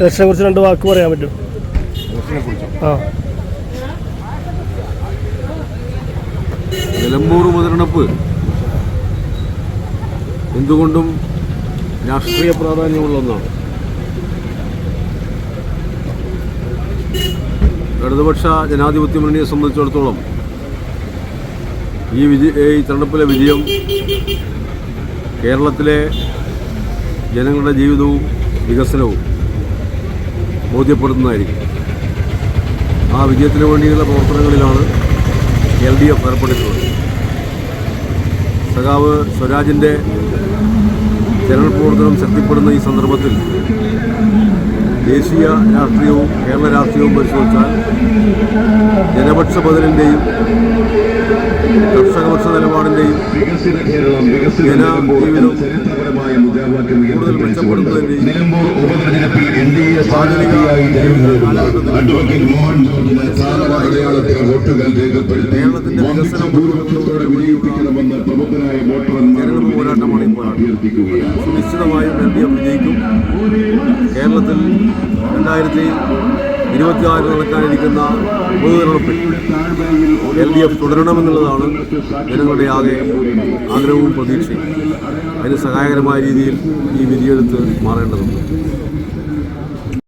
ഇലക്ഷനെ കുറിച്ച് രണ്ട് വാക്ക് പറയാൻ പറ്റും. ആ. നിലമ്പൂർ ഉപതെരഞ്ഞെടുപ്പ്. എന്തുകൊണ്ടും രാഷ്ട്രീയ പ്രാധാന്യമുള്ള ഒന്നാണ്. ഇടതുപക്ഷ ജനാധിപത്യ മുന്നണിയെ സംബന്ധിച്ചിടത്തോളം ഈ വിജയ ഈ തെരഞ്ഞെടുപ്പിലെ വിജയം കേരളത്തിലെ ജനങ്ങളുടെ ജീവിതവും വികസനവും ബോധ്യപ്പെടുത്തുന്നതായിരിക്കും. ആ വിജയത്തിന് വേണ്ടിയുള്ള പ്രവർത്തനങ്ങളിലാണ് എൽ ഡി എഫ് ഏർപ്പെട്ടിട്ടുള്ളത്. സഖാവ് സ്വരാജിന്റെ ജനറൽ പ്രവർത്തനം ശക്തിപ്പെടുന്ന ഈ സന്ദർഭത്തിൽ ദേശീയ രാഷ്ട്രീയവും കേരള രാഷ്ട്രീയവും പരിശോധിച്ചാൽ ജനപക്ഷ ബദലിന്റെയും കർഷകപക്ഷ നിലപാടിന്റെയും ജനജീവിതം കൂടുതൽ മെച്ചപ്പെടുത്തുന്നതിന്റെയും കേരളത്തിന്റെ വികസനം വിജയിപ്പിക്കണമെന്ന് പോരാട്ടമാണ് നിശ്ചിതമായും എൽ ഡി എഫ് വിജയിക്കും. കേരളത്തിൽ രണ്ടായിരത്തി ഇരുപത്തിയാറിൽ നടക്കാനിരിക്കുന്ന പൊതുതെരഞ്ഞെടുപ്പിൽ എൽ ഡി എഫ് തുടരണമെന്നുള്ളതാണ് ജനങ്ങളുടെ ആകെ ആഗ്രഹവും പ്രതീക്ഷയും. അതിന് സഹായകരമായ രീതിയിൽ ഈ വിധിയെടുത്ത് മാറേണ്ടതുണ്ട്.